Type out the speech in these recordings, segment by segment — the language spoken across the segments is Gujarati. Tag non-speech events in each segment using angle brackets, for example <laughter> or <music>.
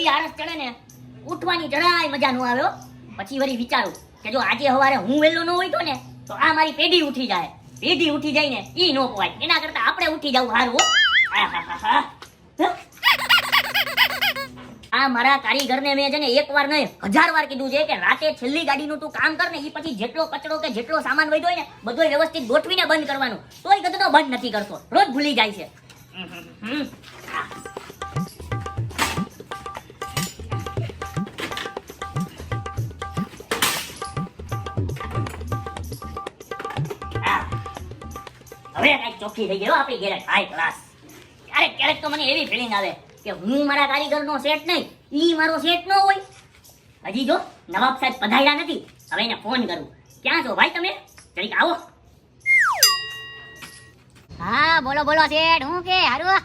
એવી આળસ ચડે ને, ઉઠવાની જરાય મજા ન આવ્યો પછી વળી વિચારું કે જો આજે સવારે હું વહેલો ન હોય તો ને, તો આ મારી પેઢી ઉઠી જાય. પેઢી ઉઠી જાય ને ઈ નો પોવાય એના કરતા આપણે ઉઠી જવું સારું આ મારા કારીગરને મેં છે ને એક વાર નહીં, હજાર વાર કીધું છે કે રાતે છેલ્લી ગાડીનું તું કામ કર ને એ પછી જેટલો કચરો કે જેટલો સામાન વધ્યો હોય ને બધો વ્યવસ્થિત ગોઠવીને બંધ કરવાનું. તોય ગધનો બંધ નથી કરતો. રોજ ભૂલી જાય છે. હમ. હવે કંઈક ચોખ્ખી થઈ ગયો, આપણી ગેરેજ હાઈ ક્લાસ ક્યારેક ક્યારેક તો મને એવી ફિલિંગ આવે કે હું મારા કારીગરનો સેટ નહીં, ઈ મારો સેટ ન હોય. હજી જો નવાબ સાહેબ પધાર્યા નથી, હવે એને ફોન કરું. ક્યાં છો ભાઈ તમે? જરીક આવો. હા, બોલો બોલો, શેઠ, હું કે, હારું?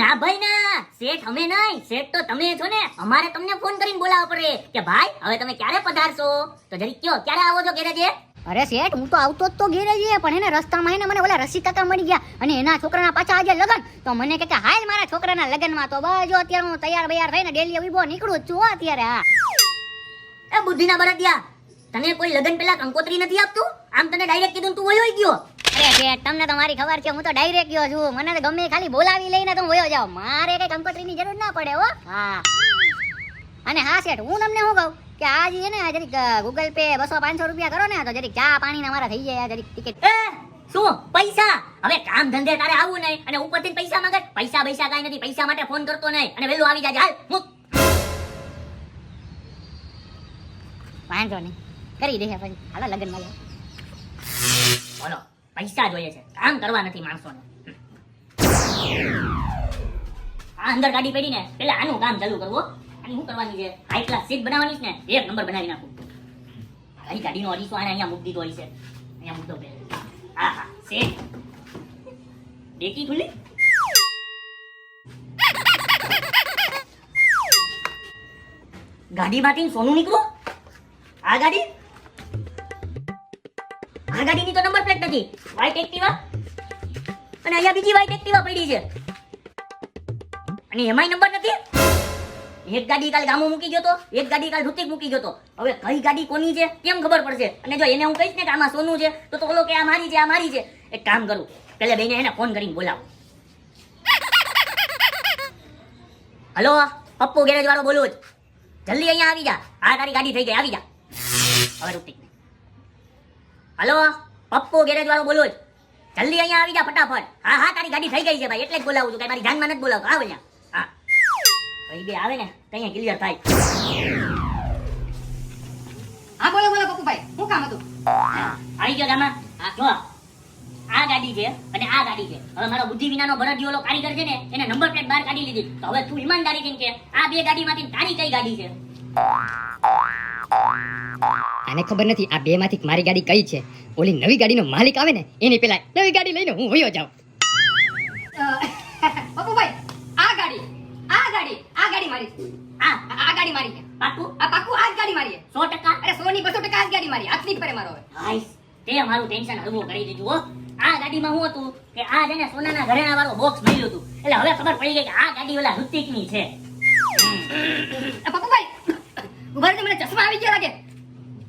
ના ભાઈ, ના. શેઠ અમે નહીં. શેઠ તો તમે છો ને. અમારે તમને ફોન કરીને બોલાવવો પડે કે ભાઈ, હવે તમે ક્યારે પધારશો? તો જરીક કયો, ક્યારે આવો છો ગેરેજે અરે શેઠ હું તો આવતો જ તો ઘેરે જઈએ પણ એને રસ્તામાં એને મને ઓલા રસી કાકા મળી ગયા અને એના છોકરાના પાછા આજે લગન. તો મને કે હાલ મારા છોકરાના લગનમાં તો બસ જો અત્યારે હું તૈયાર બૈયાર થઈને ડેલી ઊભો નીકળું છું અત્યારે હા. એ બુદ્ધિના બળદિયા તને કોઈ લગન પેલા કંકોત્રી નથી આપતું? આમ તને ડાયરેક્ટ કીધું તું વયો ગયો. અરે શેઠ તમને તો મારી ખબર છે હું તો ડાયરેક્ટ ગયો છું. મને તો ગમે ખાલી બોલાવી લઈને તો વયો જાવ મારે કઈ કંકોત્રીની જરૂર ના પડે હો. હા. અને હા શેઠ હું તમને શું કહું? કે આ જઈએ ને જરીક ગૂગલ પે બસો પાંચસો રૂપિયા કરો ને તો જરીક ચા પાણીના મારા થઈ જાય જરીક ટિકિટ શું? પૈસા? હવે કામ ધંધે તારે આવવું નહીં અને ઉપરથી પૈસા માંગે? પૈસા પૈસા કાંઈ નથી પૈસા માટે ફોન કરતો નહીં અને વહેલું આવી જાય હાલ મૂક. વાંધો નહીં. કરી દે પછી. હાલો લગ્નમાં જાઓ. બોલો પૈસા જોઈએ છે. કામ કરવા નથી માણસોને. આ અંદર ગાડી પડી ને પેલા આનું કામ ચાલુ કરવો અને શું કરવાની છે? હાઈ ક્લાસ સીટ બનાવવાની છે ને? એક નંબર બનાવી નાખું. કઈ ગાડીનો અરીસો આને અહીંયા મૂકી દીધો છે. અહીંયા મૂકતો પહેલે. હા હા. સીટ ડેકી ખુલ્લી? ગાડીમાંથી સોનું નીકળું. આ ગાડી? આ ગાડીની તો નંબર પ્લેટ નથી. વ્હાઈટ એક્ટિવા અને અહીંયા બીજી વ્હાઈટ એક્ટિવા પડી છે. અને એમાંય નંબર નથી? એક ગાડી કાલ ગામો મૂકી ગયો તો, એક ગાડી કાલ ઋતિક મૂકી ગયો તો. હવે કઈ ગાડી કોની છે, કેમ ખબર પડશે? અને જો એને હું કહીશ ને કે આમાં સોનું છે, તો તો કે આ મારી છે, આ મારી છે. એક કામ કરું, પેલે બેને એને ફોન કરીને બોલાવો. હલો, પપ્પુ ગેરેજ વાળો બોલું જ. જલ્દી અહીંયા આવી જા. આ તારી ગાડી થઈ ગઈ, આવી જા. હવે ઋતિક હલો, પપ્પુ ગેરેજ વાળો બોલું જ. જલ્દી અહીંયા આવી જા, ફટાફટ. હા હા, તારી ગાડી થઈ ગઈ છે ભાઈ, એટલે જ બોલાવું છું. કઈ મારી જાનમાં નથી બોલાવતો. આવ અહીંયા. ભાઈ બે આવે ને તો અહીંયા ક્લિયર થાય. હા બોલો બોલો પપ્પુભાઈ શું કામ હતું? આવી ગયો જામા જો આ ગાડી છે અને આ ગાડી છે. હવે મારો બુદ્ધિ વિનાનો બળદિયોલો કારીગર છે ને એને નંબર પ્લેટ બહાર કાઢી લીધી. તો હવે તું ઈમાનદારી કે આ બે ગાડીમાંથી તારી કઈ ગાડી છે? આને ખબર નથી આ બે માંથી મારી ગાડી કઈ છે. ઓલી નવી ગાડીનો માલિક આવે ને એની પેલા નવી ગાડી લઈને હું હોયો જાઉં. મારી છે. આ આ આ ગાડી મારી છે. પાકું આ પાક્કું આ જ ગાડી મારી છે. સો ટકા અરે સોની બસો ટકા આ જ ગાડી મારી હાથની જ પડે મારો હવે. હાઈસ તે મારું ટેન્શન હળવું કરી દીધું હો. આ ગાડીમાં હું હતું કે આ છે સોનાના ઘરેણા વાળું બોક્સ મળ્યું હતું. એટલે હવે ખબર પડી ગઈ કે આ ગાડી ઓલા ઋતિકની છે. પપ્પુભાઈ ઊભા મને ચશ્મા આવી ગયા લાગે.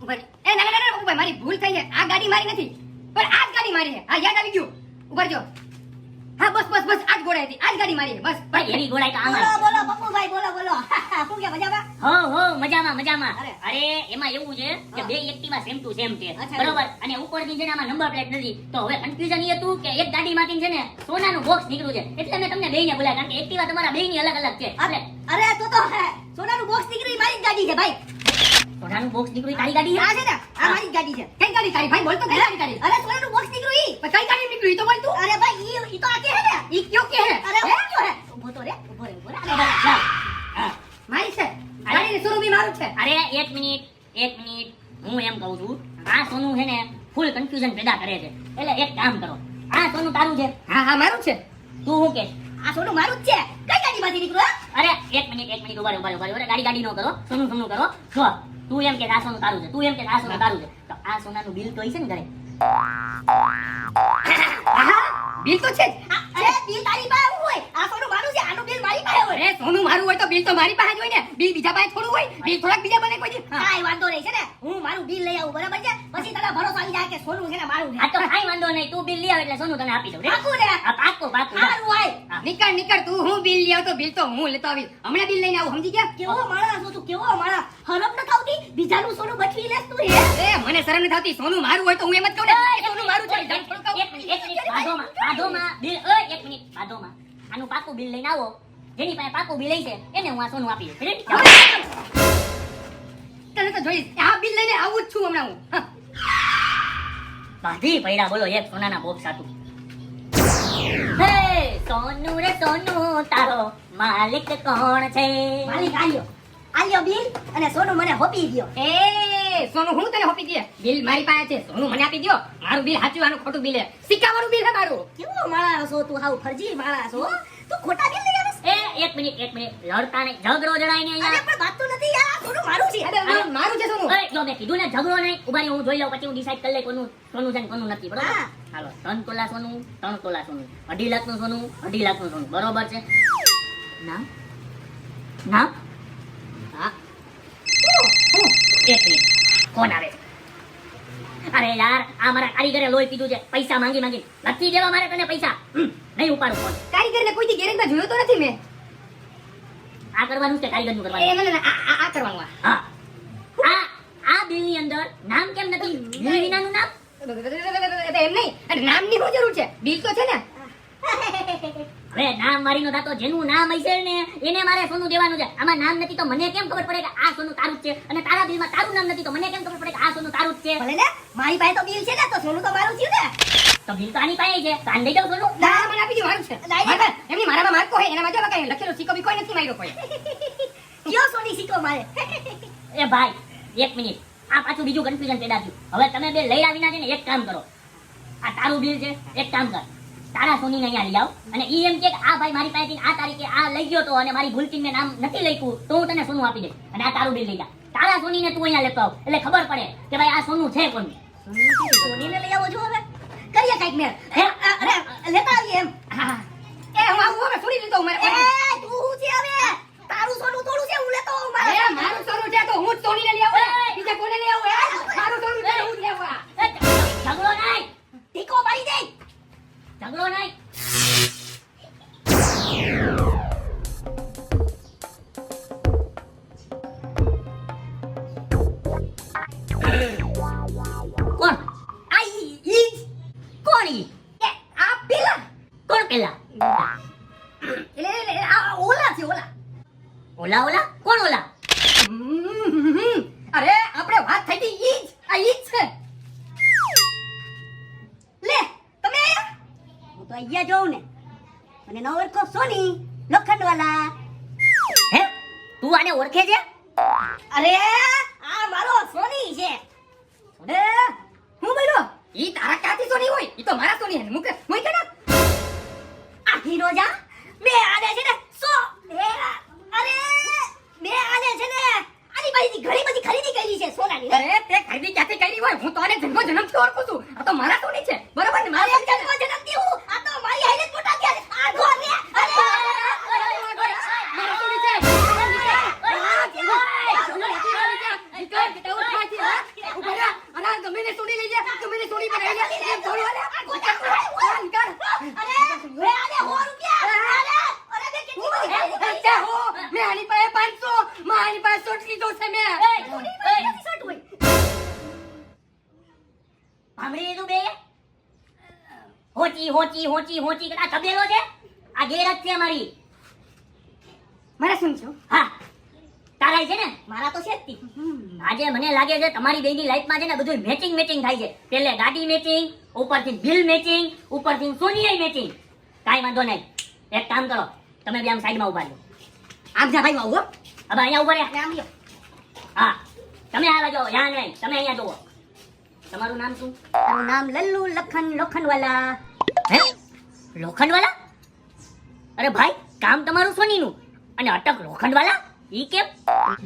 ઊભા એ ના ના ના, ના પપ્પુભાઈ મારી ભૂલ થઈ છે. આ ગાડી મારી નથી પણ આ જ ગાડી મારી છે. હા યાદ આવી ગયું. ઊભા રહેજો. હા બસ બસ બસ આજ ગોળાઈ હતી. આજ ગાડી મારી બસ ભાઈ એવી ગોળાઈ તો બોલો આમાં બોલો પપ્પુભાઈ બોલો બોલો. <laughs> શું કે મજામાં? હો હો મજામાં મજામાં. અરે. એમાં એવું છે કે બે એક્ટિવા સેમ ટુ સેમ છે. બરોબર? અને ઉપરની છે ને આમાં નંબર પ્લેટ નથી. તો હવે કન્ફ્યુઝન એ હતું કે એક ગાડીમાંથી છે ને સોનાનું બોક્સ નીકળ્યું છે. એટલે મેં તમને બેયને બોલાવ્યા કારણ કે એક્ટિવા તમારા બેયની અલગ અલગ છે. એટલે અરે તો તો સોનાનું બોક્સ નીકળી મારી ગાડી છે ભાઈ. સોનાનું બોક્સ નીકળ્યું તારી ગાડી આ છે ને. આ મારી ગાડી છે. કઈ ગાડી તારી? ભાઈ બોલ તો કઈ ગાડી તારી? અરે સોનાનું બોક્સ નીકળ્યું ઈ પણ કઈ ગાડી નીકળ્યું ઈ તો બોલ તું અરે ભાઈ ઈ ઈ તો આ કે હે ને ઈ કયો કે હે અરે હું કયો હે ઊભો તો રે ઊભો રે ઊભો રે અરે ભાઈ, જાઓ. હા. મારી છે ગાડીની શરૂ બી મારું જ છે અરે એક મિનિટ એક મિનિટ હું એમ કહું છું આ સોનું છે ને ફૂલ કન્ફ્યુઝન કરે છે. એટલે એક કામ કરો. આ સોનું તારું છે. હા હા મારું છે. તું શું કે? આ સોનું મારું જ છે. કઈ ગાડી માંથી નીકળો? અરે એક મિનિટ એક મિનિટ ઊભા ઊભા ઊભા ગાડી ગાડી નો કરો. સોનું સોનું કરો. જો તું એમ કે આ સોનું તારું છે. તું એમ કે આ સોનું તારું છે. તો આ સોનાનું બિલ તો હશે ને ઘરે? બિલ તો છે જ આ- અરે બિલ તારી પાસે હોય આ સોનું મારું છે આનું બિલ મારી પાસે હોય અરે સોનું મારું હોય તો બિલ તો મારી પાસે જ હોય ને. બિલ બીજા પાસે થોડું હોય. બિલ થોડાક બીજા બને કોઈ. કાંઈ વાંધો નહીં છે ને. હું મારું બિલ લઈ આવું બરાબર છે? પછી તને ભરોસો આવી જાય કે સોનું છે ને મારું આ તો કાંઈ વાંધો નહીં. તું બિલ લઈ આવ એટલે સોનું તને આપી દઉં પાકું ને આ પાકું પાક્કું સારું હોય. નીકળ નીકળ. તું હું બિલ લઈ આવતો બિલ તો હું લેતો આવી. હમણાં બિલ લઈને આવું સમજી ગયા? કેવો માણસ છું તું કેવો માણસ હરમ ન થાવતી? બીજાનું સોનું બચવી લેસ તું હે? એ મને શરમ ન થાવતી. સોનું મારું હોય તો હું એમ જ કહું ને. સોનું મારું છે. જાણ થોડું કહું. એક મિનિટ. બાધોમાં બાધોમાં બિલ ઓય એક મિનિટ. બાધોમાં આનું પાકું બિલ લઈને આવો. જેની પાસે પાકું બિલ છે એને હું આ સોનું આપી. તને તો જોઈશ આ બિલ લઈને આવું જ છું હમણાં હું. બાધી પૈડા બોલો એક સોનાના બોક્સ હતું હે સોનું રે સોનું તારો માલિક કોણ છે? માલિક આલ્યો. આલ્યો બિલ અને સોનું મને હોપી ગયો એ સોનું હું તને હોપી દે બિલ મારી પાસે છે સોનું મને આપી દો મારું બિલ સાચું આનું ખોટું બિલ છે. સિક્કા વાળું બિલ છે મારું. કેવો માણસ છો તું હાવ ફરજી માણસ છો. તું ખોટા બિલ એક મિનિટ એક મિનિટ. લડતા નહીં ઝઘડો જણાય ને અરે પણ વાત તો નથી યાર. સોનું મારું છે. અરે મારું- મારું છે સોનું. અરે, જો મેં કીધું ને ઝઘડો નહીં. ઊભા રહી, હું જોઈ લઉં પછી હું ડિસાઈડ કરી લઈ કોનું સોનું છે ને કોનું નથી બરોબર. હાલો ત્રણ તોલા સોનું ત્રણ તોલા સોનું. અઢી લાખનું સોનું અઢી લાખનું સોનું. બરોબર છે? નામ? નામ? હા. એક મિનિટ. કોણ આવે. છે અરે યાર આ મારા કારીગરે લોહી પીધું છે. પૈસા માંગી માંગી. નથી દેવા મારે તને પૈસા. નહીં ઉપાડું કારીગરને કોઈ ગેરેજમાં જોયો તો નથી મેં? આ કરવાનું કે કારીગરનું એ મને આ આ- કરવાનું આ. હા. આ આ બિલની અંદર નામ કેમ નથી? બિલ નામ? એમ નહીં. અરે નામની શું જરૂર છે. બિલ તો છે ને. હવે નામ મારીનો દાતો જેનું નામ હશે ને એને મારે સોનું દેવાનું છે. આમાં નામ નથી તો મને કેમ ખબર પડે કે આ સોનું તારું જ છે? અને તારા બિલમાં તારું નામ નથી તો મને કેમ ખબર પડે કે આ સોનું તારું જ છે? ભલે ને મારી પાસે તો બિલ છે ને તો સોનું તો મારું થયું ને. તો બિલ તો આની પાસે છે. આને દઈ દઉં સોનું. ના મને આપી દે મારું છે. એમની મારામાં માર્કો એના જો કઈ લખેલો સિક્કો બીકો નથી માર્યો કોઈ. <laughs> કયો સોની સિક્કો મારે? <laughs> એ ભાઈ એક મિનિટ. આ પાછું બીજું કન્ફ્યુઝન પેદા થયું. હવે તમે બે લઈ આવીના છે ને એક કામ કરો. આ તારું બિલ છે એક કામ કર. તારા સોનીને અહીંયા લઈ આવ. અને ઈ એમ કે આ ભાઈ મારી પાસેથી આ તારીખે આ લઈ ગયો તો અને મારી ભૂલથી મેં નામ નથી લખ્યું તો હું તને સોનું આપી દઈશ. અને આ તારું બિલ લઈ જા. તારા સોની ને તું અહીંયા લેતો આવ. એટલે ખબર પડે કે ભાઈ આ સોનું છે કોનું. સોનીને લઈ આવો છો હવે. કરીએ કંઈક મેં અરે લેતા આવીએ એમ. હા. એ હું આવું હવે છોડી દીધો મારે ઓલા ઓલા કોણ ઓલા? અરે આપણે વાત થઈ હતી ઈ જ આ ઈ જ છે. લે તમે આયા? હું તો અહીંયા જોઉં ને. અને ન ઓળખો સોની લોખંડવાલા. હે તું આને ઓળખે છે? અરે આ મારો સોની છે. અરે હું બોલો ઈ તારા કાતી સોની હોય? ઈ તો મારા સોની હે મુકે મુઈ કે ના. આ હીરોજા મે આને છે ને સો. અરે મે આને છે ને આની પાસેથી ઘણી બધી ખરીદી કરી છે સોનાની અરે તે ખરીદી ક્યાંથી કરી હોય હું તો આને જન્મ જન્મથી ઓળખું છું. આ તો મારા સોની છે. બરાબર ને? મારી જન્મ જન્મથી હું. આ તો મારી હાઈલેટ મોટા થયા છે. આ જો ને. અરે! મારા સોની છે. ગમે ને પાસે લઈ જા. ગમે હોચી હોચી હોચી હોચી આ તબેલો છે? આ ગેરજ છે અમારી મારા શું છો હા તારા છે ને? મારા તો છે જ આજે મને લાગે છે તમારી બેની લાઈફમાં છે ને બધું મેચિંગ મેચિંગ થાય છે. પેલે ગાડી મેચિંગ ઉપરથી બિલ મેચિંગ ઉપરથી સોનિયા મેચિંગ કાંઈ વાંધો નહીં. એક કામ કરો તમે બે આમ સાઈડમાં ઊભા રહ્યો આમ જા ભાઈ ઊભો? હવે અહીંયા ઊભા રહ્યા. આમ. હા તમે આ બાજુ યા નહીં. તમે અહીંયા જુઓ. તમારું નામ શું? તારું નામ લલ્લુ લખન લોખંડવાલા. હે? લોખંડવાલા? અરે ભાઈ કામ તમારું સોનીનું. અને અટક લોખંડવાલા? ઈ કેમ?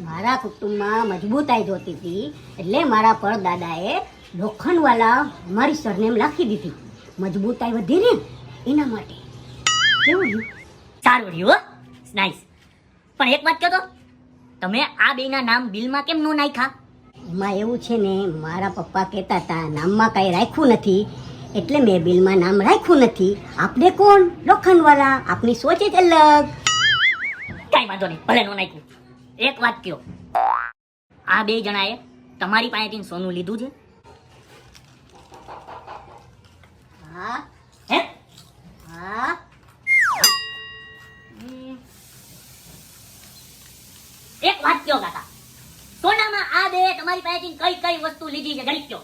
મારા કુટુંબમાં મજબૂતાઈ જોતી હતી એટલે મારા પરદાદાએ લોખંડવાલા મારી સરનેમ લખી દીધી. મજબૂતાઈ વધી ને એના માટે. કેવું રહ્યું? સારું રહ્યું હો. નાઈસ પણ એક વાત કહો તો તમે આ બેના નામ બિલમાં કેમ નો નાખ્યા? એમાં એવું છે ને મારા પપ્પા કહેતા હતા નામમાં કાંઈ રાખ્યું નથી એટલે મેં બિલમાં નામ રાખ્યું નથી. આપણે કોણ? લોખંડવાળા. આપની સોચ જ અલગ. કાંઈ વાંધો નહીં ભલે નો નાખ્યું. એક વાત કયો આ બે જણાએ તમારી પાસેથી સોનું લીધું છે? હા. હે? હા. એક વાત કયો કાકા. સોનામાં આ બે તમારી પાસેથી કઈ કઈ વસ્તુ લીધી છે? ગણિત કયો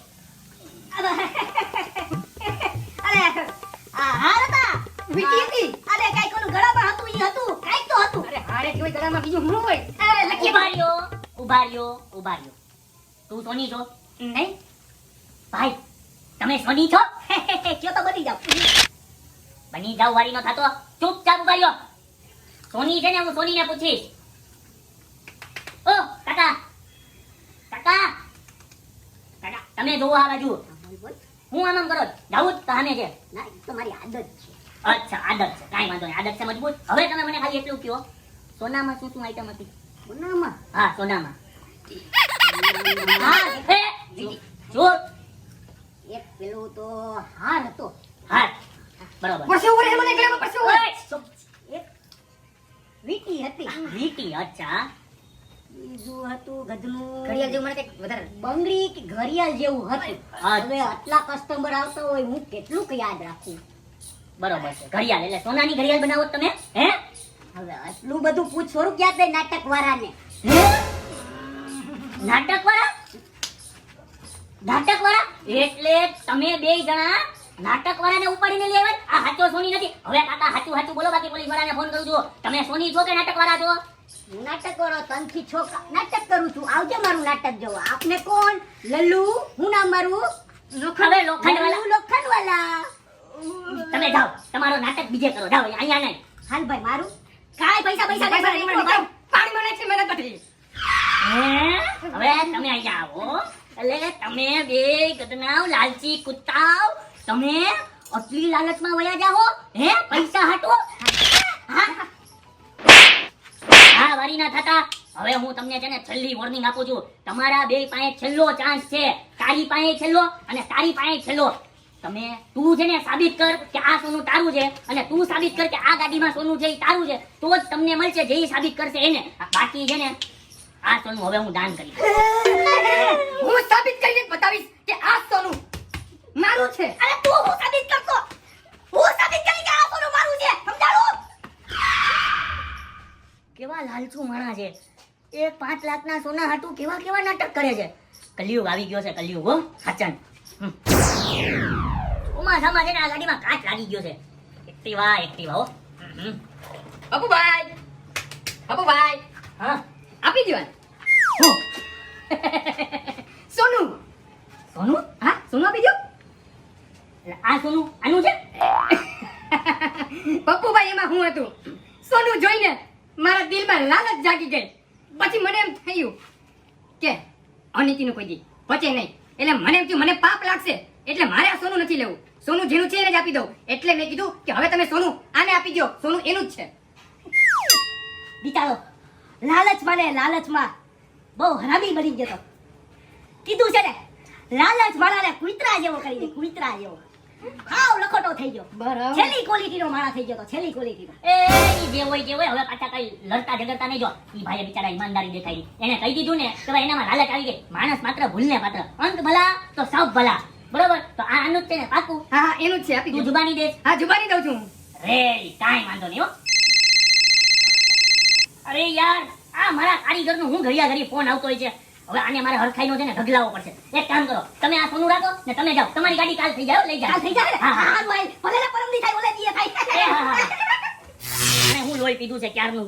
અરે આ હાર હતા. હતી. અરે કાંઈક ઓલું ગળામાં હતું ઈ હતું. કાંઈક તો હતું. અરે હારે કહેવાય ગળામાં બીજું શું હોય? એ લખી ઊભા રહ્યો ઊભા રહ્યો ઊભા રહ્યો તું સોની છો? નહીં? ભાઈ તમે સોની છો? કયો તો બની જાવ બની જાવ વારી નો થાતો. ચૂપચાપ ઊભા સોની છે ને હું સોનીને પૂછીશ. ઓ કાકા. કાકા. કાકા તમે જોવો આ બાજુ. બોલ બોલ. હું આમ આમ કરો? દાઉદ જ કે? ના તો મારી આદત છે. અચ્છા આદત છે. કાંઈ વાંધો નહીં આદત છે મજબૂત. હવે તમે મને ખાલી એટલું કહો સોનામાં શું શું આઈટમ હતી? સોનામાં? હા સોનામાં. હા હે જો એક પેલું તો હાર હતો. હા બરાબર. મને વળે. એક વીટી હતી. વીટી અચ્છા. બીજું હતું ગધનું ઘડિયાળ જેવું મને કંઈક વધારે બંગડી કે ઘડિયાળ જેવું હતું. હવે આટલા કસ્ટમર આવતા હોય હું કેટલું યાદ રાખું. બરોબર છે. ઘડિયાળ એટલે સોનાની ઘડિયાળ બનાવો તમે હે? હવે આટલું બધું પૂછ થોડુંક યાદ રહે નાટક વાળાને નાટક વાળા નાટક વાળા એટલે તમે બે જણા નાટક વાળાને ઉપાડીને લેવા આ હાચો સોની નથી. હવે કાકા હાચું હાચું બોલો બાકી પોલીસ વાળાને ફોન કરું છું. તમે સોની છો કે નાટક વાળા છો? નાટક વાળો તનથી છોકરા નાટક કરું છું. આવજો મારું નાટક જોવા. આપને કોણ? લલ્લુ હું ના મારું? હવે લોખંડ લોખંડવાલા. તમે જાઓ. તમારો નાટક બીજે કરો. જાઓ અહીંયા નહીં. હાલ ભાઈ મારું. કાંઈ પૈસા પૈસા પૈસા નહીં નહીં ભાઈ. મળે. પાણીમાં નાખી મહેનત નથી હે? હવે તમે અહીંયા આવો. એટલે તમે બે ગધનાવ લાલચી કુત્તાવ તમે આટલી લાલચમાં વયા જાઓ. હે? પૈસા હાટો. હા? વારી ના થતા હવે હું તમને છે ને છેલ્લી વોર્નિંગ આપું છું. તમારા બે પાસે છેલ્લો ચાન્સ છે. તારી પાસે છેલ્લો અને તારી પાસે છેલ્લો. તમે તું છે ને સાબિત કર કે આ સોનું તારું છે અને તું સાબિત કર કે આ ગાડીમાં સોનું છે એ તારું છે. તો જ તમને મળશે જે સાબિત કરશે એને. બાકી છે ને આ સોનું હવે હું દાન કરીશ હું સાબિત કરીને બતાવીશ કે આ સોનું મારું છે. અરે તું હું સાબિત કરતો? હું સાબિત કરી કે આ સોનું મારું છે? સમજાણું? કેવા લાલચુ માણા છે? એક પાંચ લાખના સોના હાટું કેવા કેવા નાટક કરે છે? કલિયુગ આવી ગયો છે કલિયુગ હો સાચન. હમ. ચોમાસામાં છે ને આ ગાડીમાં કાચ લાગી ગયો છે. એક્ટિવા એક્ટિવા હો. અપુભાઈ અપુભાઈ હા? આપી દેવાનું સોનું. સોનું? હા? સોનું આપી દો આ સોનું આનું છે? પપ્પુભાઈ એમાં હું હતું? સોનું જોઈને મારા દિલમાં લાલચ જાગી ગઈ. પછી મને એમ થયું કે અનિતિનું કોઈ દી પચે નહીં. એટલે મને એમ થયું, મને પાપ લાગશે. એટલે મારે આ સોનું નથી લેવું. સોનું જેનું છે એને જ આપી દઉં. એટલે મેં કીધું કે હવે તમે સોનું આને આપી દો સોનું એનું જ છે. બિચારો, લાલચમાં ને લાલચમાં બહુ હરામી બની ગયો કીધું છે ને લાલચ વાળાને કુતરા જેવો કરી દે, કુતરા જેવો. હાવ લખોટો થઈ ગયો. બરાબર. છેલ્લી ક્વોલિટીનો માળા થઈ ગયો તો છેલ્લી ક્વોલિટીનો એ ઈ જે હોય જે હોય હવે પાછા કઈ લડતા ઝઘડતા નહીં જો. ઈ ભાઈએ બિચારા ઈમાનદારી દેખાડી. એને કહી દીધું ને કે ભાઈ એનામાં લાલચ આવી ગઈ. માણસ માત્ર ભૂલને પાત્ર. અંત ભલા તો સૌ ભલા. બરોબર? તો આ આનું જ છે ને પાકું. હા હા એનું જ છે આપી તું જુબાની દે. હા જુબાની દઉં છું. રે કાઈ વાંધો નહીં હો. અરે યાર આ મારા કારીગરનો હું ઘડિયા ઘડી ફોન આવતો હોય છે? હવે આને મારે હરખાઈનો છે ને ઢગલાવો પડશે. એક કામ કરો તમે આ સોનું રાખો ને તમે જાઓ. તમારી ગાડી કાલ થઈ જાય લઈ જાઓ. થઈ જાય હા હા. હારું ભલે ને પરમ થાય ઓલે દીએ થાય. હા, હા. અને હું લોહી પીધું છે ક્યારનું?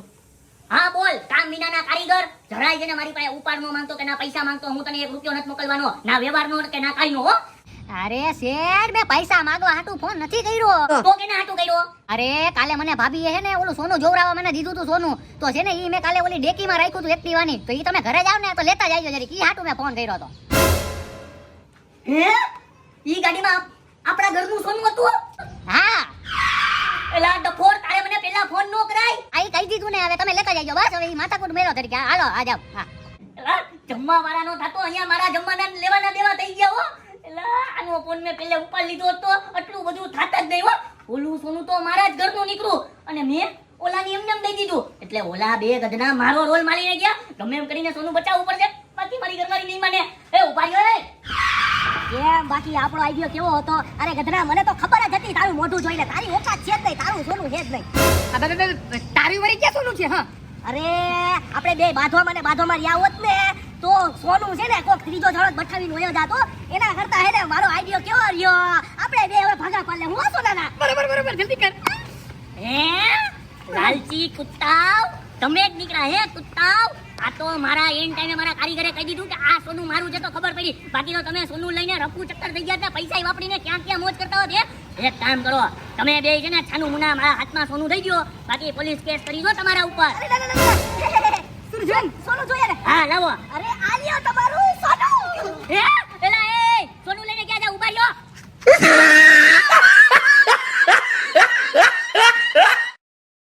હા બોલ. કામ વિનાના કારીગર. જરાય છે ને મારી પાસે ઉપાડ નો માંગતો કે ના પૈસા માંગતો. હું તને એક રૂપિયો નથી મોકલવાનો. ના વ્યવહારનો કે ના કાંઈનો હો. અરે શેઠ મેં પૈસા માંગવા હાટુ ફોન નથી કર્યો. તો કેને હાટુ કર્યો? અરે કાલે મને ભાભી હે ને ઓલું સોનું જોવરાવા મને દીધું તું સોનું. તો છે ને ઈ મેં કાલે ઓલી ડેકીમાં રાખ્યું હતું એક્ટિવાની તો ઈ તમે ઘરે જાવ ને તો લેતા જાયજો જરી ઈ હાટુ મેં ફોન કર્યો તો હે? ઈ ગાડીમાં આપણા ઘરનું સોનું હતું? હા. એલા ડફોર તારે મને પેલા ફોન નો કરાય. આઈ કહી દીધું ને હવે તમે લેતા જાયજો બસ હવે ઈ માથાકૂટ મેળો તરીકે. હાલો આ જાવ હા. જમવા વાળાનો થતો અહીંયા મારા જમવાના લેવાના દેવા થઈ ગયા હો. એલા, આનો ફોન મેં પેલે ઉપાડ લીધો હતો. આટલું બધું થાતા જ નહીં હો. ઓલું સોનું તો મારા જ ઘરનું નીકળું અને મેં ઓલાની એમને એમ દઈ દીધું. એટલે ઓલા બે ગધના મારો રોલ મારીને ગયા. ગમે એમ કરીને સોનું બચાવવું પડશે. બાકી મારી ઘરવાળી નહીં માને. એ ઉપાડ્યો એ કેમ? બાકી આપણો આઈડિયો કેવો હતો? અરે ગધના મને તો ખબર જ હતી તારું મોઢું જોઈને. તારી ઓકાત છે જ નહીં તારું સોનું છે જ નહીં. તારી વળી ક્યાં સોનું છે હા? અરે આપણે બે બાંધવામાં ને બાંધવામાં રહ્યા હોત ને તો સોનું છે ને કોક ત્રીજો જણો બઠાવીને વયો જાતો. એના કરતા હે ને મારો આઈડિયો કેવો રહ્યો? આપણે બે હવે ભાગા પાડલે હું સોનાના? બરાબર બરાબર જલ્દી કર. હે? લાલચી કુત્તાવ? તમે જ નીકળ્યા હે કુત્તાવ? આ તો મારા એન ટાઈમે મારા કારીગરે કહી દીધું કે આ સોનું મારું છે તો ખબર પડી. બાકી તો તમે સોનું લઈને રફુ ચક્કર થઈ ગયા હતા. પૈસા વાપરીને ક્યાં ક્યાં મોજ કરતા હો? એક કામ કરો. તમે બે છે ને છાનું મુના મારા હાથમાં સોનું થઈ ગયો. બાકી પોલીસ કેસ કરી દો તમારા ઉપર. સોનું જોઈએ હા લાવો. તમારું સોનું. હે?